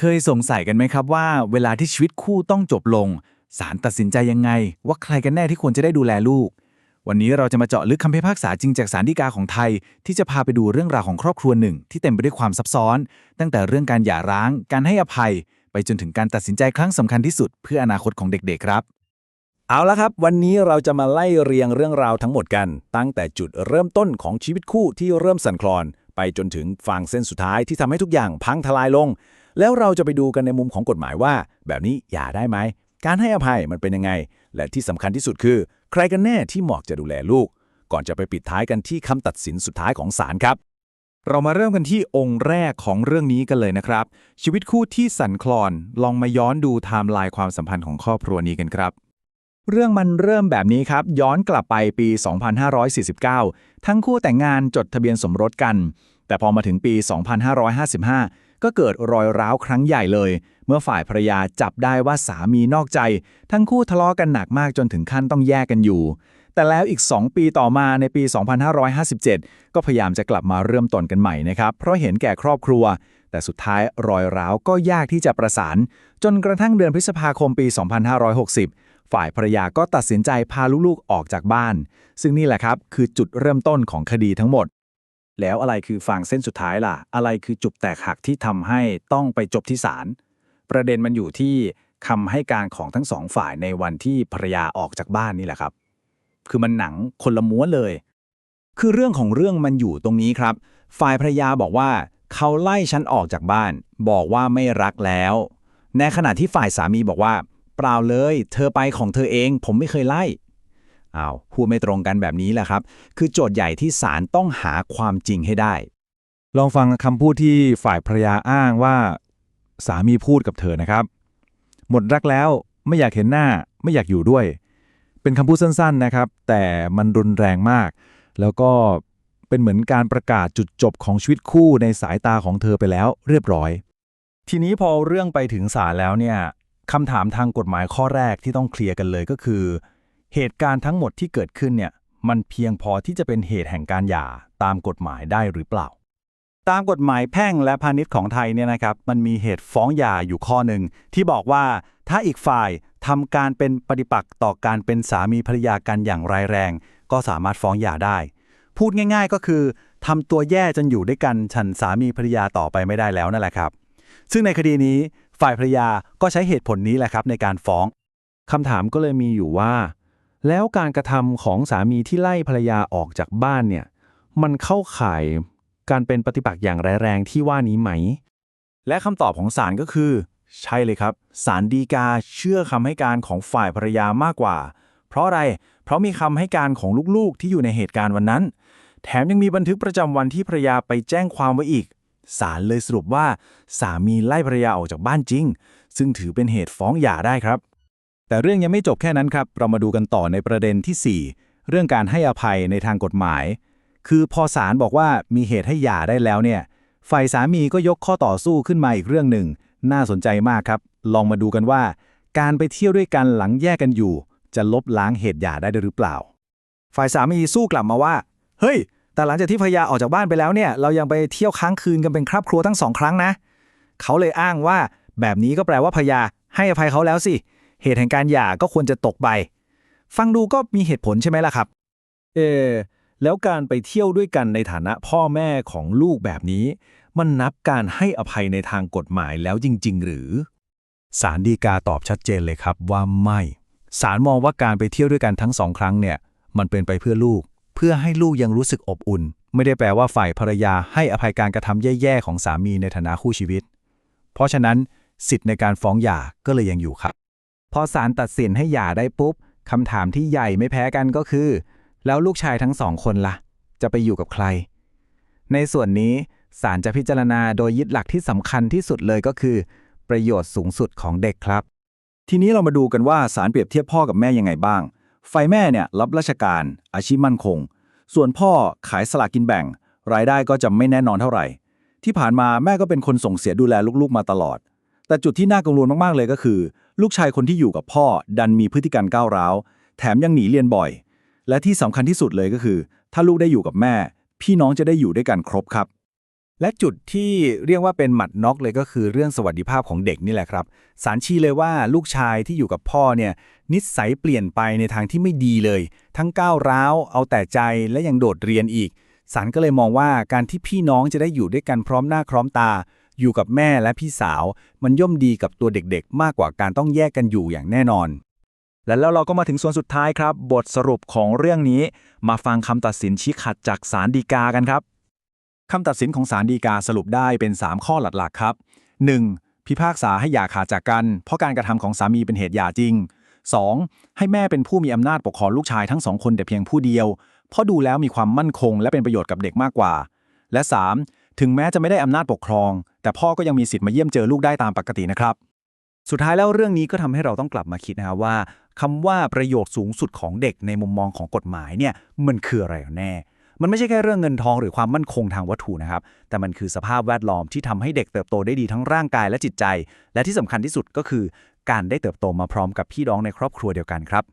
เคยสงสัยกันไหมครับว่า เวลาที่ชีวิตคู่ต้องจบลงศาลตัดสินใจยังไง ว่าใครกันแน่ที่ควรจะได้ดูแลลูก วันนี้เราจะมาเจาะลึกคำพิพากษาจริงจากศาลฎีกาของไทย ที่จะพาไปดูเรื่องราวของครอบครัวหนึ่ง ที่เต็มไปด้วยความซับซ้อน ตั้งแต่เรื่องการหย่าร้าง การให้อภัย ไปจนถึงการตัดสินใจครั้งสำคัญที่สุด เพื่ออนาคตของเด็กๆครับ เอาละครับ วันนี้เราจะมาไล่เรียงเรื่องราวทั้งหมดกัน ตั้งแต่จุดเริ่มต้นของชีวิตคู่ที่เริ่มสั่นคลอน ไปจนถึงฟางเส้นสุดท้ายที่ทำให้ทุกอย่างพังทลายลง แล้วเราจะไปดูกันในมุมของกฎหมายว่า แบบนี้หย่าได้ไหม การให้อภัยมันเป็นยังไง และที่สำคัญที่สุดคือ ใครกันแน่ที่เหมาะจะดูแลลูก ก่อนจะไปปิดท้ายกันที่คำตัดสินสุดท้ายของศาลครับ เรามาเริ่มกันที่องค์แรกของเรื่องนี้กันเลยนะครับ ชีวิตคู่ที่สั่นคลอนลองมาย้อนดูไทม์ไลน์ความสัมพันธ์ของครอบครัวนี้กันครับเรื่องมันเริ่มแบบนี้ครับ ย้อนกลับไปปี 2549 ทั้งคู่แต่งงานจดทะเบียนสมรสกัน แต่พอมาถึงปี 2555 ก็เกิดรอยร้าวครั้งใหญ่เลย เมื่อฝ่ายภรรยาจับได้ว่าสามีนอกใจ ทั้งคู่ทะเลาะกันหนักมากจนถึงขั้นต้องแยกกันอยู่ แต่แล้วอีก 2 ปีต่อมาในปี 2557 ก็พยายามจะกลับมาเริ่มต้นกันใหม่นะครับ เพราะเห็นแก่ครอบครัว แต่สุดท้ายรอยร้าวก็ยากที่จะประสาน จนกระทั่งเดือนพฤษภาคมปี 2560 ฝ่ายภรรยาก็ตัดสินใจพาลูกๆออกจากบ้าน ซึ่งนี่แหละครับคือจุดเริ่มต้นของคดีทั้งหมด แล้วอะไรคือฟางเส้นสุดท้ายล่ะ อะไรคือจุดแตกหักที่ทำให้ต้องไปจบที่ศาล ประเด็นมันอยู่ที่คำให้การของทั้งสองฝ่ายในวันที่ภรรยาออกจากบ้านนี่แหละครับ คือมันหนังคนละม้วนเลย คือเรื่องของเรื่องมันอยู่ตรงนี้ครับ ฝ่ายภรรยาบอกว่า เขาไล่ฉันออกจากบ้าน บอกว่าไม่รักแล้ว ในขณะที่ฝ่ายสามีบอกว่า เปล่าเลย เธอไปของเธอเอง ผมไม่เคยไล่ อ้าวพูดไม่ตรงกันแบบนี้แหละครับ คือโจทย์ใหญ่ที่ศาลต้องหาความจริงให้ได้ ลองฟังคำพูดที่ฝ่ายภรรยาอ้างว่าสามีพูดกับเธอนะครับ หมดรักแล้วไม่อยากเห็นหน้าไม่อยากอยู่ด้วย เป็นคำพูดสั้นๆนะครับ แต่มันรุนแรงมาก แล้วก็เป็นเหมือนการประกาศจุดจบของชีวิตคู่ในสายตาของเธอไปแล้วเรียบร้อย ทีนี้พอเรื่องไปถึงศาลแล้วเนี่ยคำถามทางกฎหมายข้อแรกที่ต้องเคลียร์กันเลยก็คือ เหตุการณ์ทั้งหมดที่เกิดขึ้นเนี่ยมันเพียงพอที่จะเป็นเหตุแห่งการหย่าตามกฎหมายได้หรือเปล่า ตามกฎหมายแพ่งและพาณิชย์ของไทยเนี่ยนะครับมันมีเหตุฟ้องหย่าอยู่ข้อหนึ่งที่บอกว่าถ้าอีกฝ่ายทำการเป็นปฏิปักษ์ต่อการเป็นสามีภรรยากันอย่างร้ายแรง ก็สามารถฟ้องหย่าได้ พูดง่าย ๆก็คือทำตัวแย่จนอยู่ด้วยกันฉันสามีภรรยาต่อไปไม่ได้แล้วนั่นแหละครับ ซึ่งในคดีนี้ฝ่ายภรรยาก็ใช้เหตุผลนี้แหละครับในการฟ้องคำถามก็เลยมีอยู่ว่า แล้วการกระทำของสามีที่ไล่ภรรยาออกจากบ้านเนี่ย มันเข้าข่ายการเป็นปฏิปักษ์อย่างร้ายแรงที่ว่านี้ไหม และคำตอบของศาลก็คือ ใช่เลยครับศาลฎีกาเชื่อคำให้การของฝ่ายภรรยามากกว่า เพราะอะไร เพราะมีคำให้การของลูกๆที่อยู่ในเหตุการณ์วันนั้น แถมยังมีบันทึกประจำวันที่ภรรยาไปแจ้งความไว้อีกศาลเลยสรุปว่า สามีไล่ภรรยาออกจากบ้านจริง ซึ่งถือเป็นเหตุฟ้องหย่าได้ครับ แต่เรื่องยังไม่จบแค่นั้นครับ เรามาดูกันต่อในประเด็นที่ 4 เรื่องการให้อภัยในทางกฎหมาย คือพอศาลบอกว่ามีเหตุให้หย่าได้แล้วเนี่ย ฝ่ายสามีก็ยกข้อต่อสู้ขึ้นมาอีกเรื่องหนึ่ง น่าสนใจมากครับ ลองมาดูกันว่า การไปเที่ยวด้วยกันหลังแยกกันอยู่ จะลบล้างเหตุหย่าได้หรือเปล่า ฝ่ายสามีสู้กลับมาว่า เฮ้ย แต่หลังจากที่ภรรยาออกจากบ้านไปแล้วเนี่ย เรายังไปเที่ยวค้างคืนกันเป็นครอบครัวทั้งสองครั้งนะ เขาเลยอ้างว่า แบบนี้ก็แปลว่าภรรยาให้อภัยเขาแล้วสิเเหตุแห่งการหย่าก็ควรจะตกไป ฟังดูก็มีเหตุผลใช่ไหมล่ะครับเออแล้วการไปเที่ยวด้วยกันในฐานะพ่อแม่ของลูกแบบนี้ มันนับการให้อภัยในทางกฎหมายแล้วจริง ๆ หรือศาลฎีกาตอบชัดเจนเลยครับว่าไม่ศาลมองว่าการไปเที่ยวด้วยกันทั้งสองครั้งเนี่ย มันเป็นไปเพื่อลูก เพื่อให้ลูกยังรู้สึกอบอุ่น ไม่ได้แปลว่าฝ่ายภรรยาให้อภัยการกระทำแย่ๆของสามีในฐานะคู่ชีวิต เพราะฉะนั้น สิทธิ์ในการฟ้องหย่าก็เลยยังอยู่ครับ พอศาลตัดสินให้หย่าได้ปุ๊บคำถามที่ใหญ่ไม่แพ้กันก็คือ แล้วลูกชายทั้งสองคนล่ะ จะไปอยู่กับใคร ในส่วนนี้ศาลจะพิจารณาโดยยึดหลักที่สำคัญที่สุดเลยก็คือ ประโยชน์สูงสุดของเด็กครับ ทีนี้เรามาดูกันว่าศาลเปรียบเทียบพ่อกับแม่ยังไงบ้างฝ่ายแม่เนี่ยรับราชการ อาชีพมั่นคง ส่วนพ่อขายสลากกินแบ่ง รายได้ก็จะไม่แน่นอนเท่าไหร่ ที่ผ่านมาแม่ก็เป็นคนส่งเสียดูแลลูกๆมาตลอด แต่จุดที่น่ากังวลมากๆเลยก็คือ ลูกชายคนที่อยู่กับพ่อดันมีพฤติกรรมก้าวร้าว แถมยังหนีเรียนบ่อย และที่สำคัญที่สุดเลยก็คือ ถ้าลูกได้อยู่กับแม่ พี่น้องจะได้อยู่ด้วยกันครบครับ และจุดที่เรียกว่าเป็นหมัดน็อกเลยก็คือเรื่องสวัสดิภาพของเด็กนี่แหละครับ สารชี้เลยว่าลูกชายที่อยู่กับพ่อเนี่ยนิสัยเปลี่ยนไปในทางที่ไม่ดีเลย ทั้งก้าวร้าว เอาแต่ใจและยังโดดเรียนอีกสารก็เลยมองว่าการที่พี่น้องจะได้อยู่ด้วยกันพร้อมหน้าพร้อมตา อยู่กับแม่และพี่สาว มันย่อมดีกับตัวเด็กๆ มากกว่าการต้องแยกกันอยู่อย่างแน่นอน และแล้วเราก็มาถึงส่วนสุดท้ายครับ บทสรุปของเรื่องนี้ มาฟังคำตัดสินชี้ขัดจากศาลฎีกากันครับคำตัดสินของศาลฎีกาสรุปได้เป็น 3 ข้อหลักๆ ครับ 1. พิพากษาให้หย่าขาดจากกัน เพราะการกระทำของสามีเป็นเหตุหย่าจริง 2. ให้แม่เป็นผู้มีอำนาจปกครองลูกชายทั้งสองคนแต่เพียงผู้เดียว เพราะดูแล้วมีความมั่นคงและเป็นประโยชน์กับเด็กมากกว่า และ 3. ถึงแม้จะไม่ได้อำนาจปกครอง แต่พ่อก็ยังมีสิทธิ์มาเยี่ยมเจอลูกได้ตามปกตินะครับ สุดท้ายแล้วเรื่องนี้ก็ทำให้เราต้องกลับมาคิดนะครับว่าคำว่าประโยชน์สูงสุดของเด็กในมุมมองของกฎหมายเนี่ยมันคืออะไรแน่ มันไม่ใช่แค่เรื่องเงินทองหรือความมั่นคงทางวัตถุนะครับ แต่มันคือสภาพแวดล้อมที่ทำให้เด็กเติบโตได้ดีทั้งร่างกายและจิตใจ และที่สำคัญที่สุดก็คือ การได้เติบโตมาพร้อมกับพี่น้องในครอบครัวเดียวกันครับ